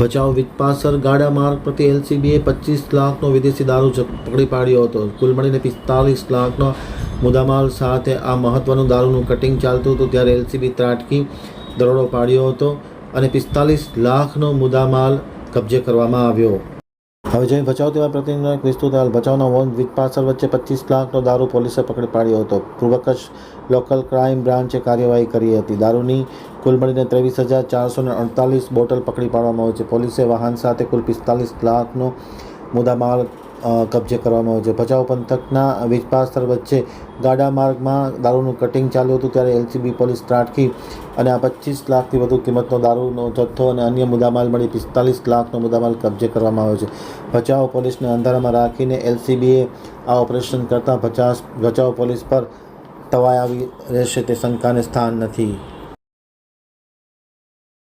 ભચાઉ વિજપાસર ગાડા માર્ગ પ્રતિ એલસીબીએ પચીસ લાખનો વિદેશી દારૂ પકડી પાડ્યો હતો. કુલ મળીને પિસ્તાલીસ લાખનો મુદ્દામાલ સાથે આ મહત્વનું દારૂનું કટિંગ ચાલતું હતું ત્યારે એલસીબી ત્રાટકી દરોડો પાડ્યો હતો અને પિસ્તાલીસ લાખનો મુદ્દામાલ કબજે કરવામાં આવ્યો. હવે જઈ ભચાઉ તેવા પ્રતિનિધિ વિસ્તૃત હાલ ભચાઉના વોન વિજપાસર વચ્ચે પચીસ લાખનો દારૂ પોલીસે પકડી પાડ્યો હતો. પૂર્વ કચ્છ લોકલ ક્રાઇમ બ્રાન્ચે કાર્યવાહી કરી હતી. દારૂની કુલ મળીને ત્રેવીસ હજાર ચારસો ને અડતાલીસ બોટલ પકડી પાડવામાં આવી છે. પોલીસે વાહન સાથે કુલ પિસ્તાલીસ લાખનો મુદ્દામાલ કબજે કરવામાં આવ્યો છે. ભચાઉ પંથકના વિજપાસર વચ્ચે ગાડા માર્ગમાં દારૂનું કટિંગ ચાલ્યું હતું ત્યારે એલસીબી પોલીસ ત્રાટકી અને આ પચીસ લાખથી વધુ કિંમતનો દારૂનો જથ્થો અને અન્ય મુદ્દામાલ મળી પિસ્તાલીસ લાખનો મુદ્દામાલ કબજે કરવામાં આવ્યો છે. ભચાઉ પોલીસને અંધારામાં રાખીને એલસીબીએ આ ઓપરેશન કરતાં ભચાસ ભચાઉ પોલીસ પર તવાઈ આવી રહેશે તે શંકાને સ્થાન નથી.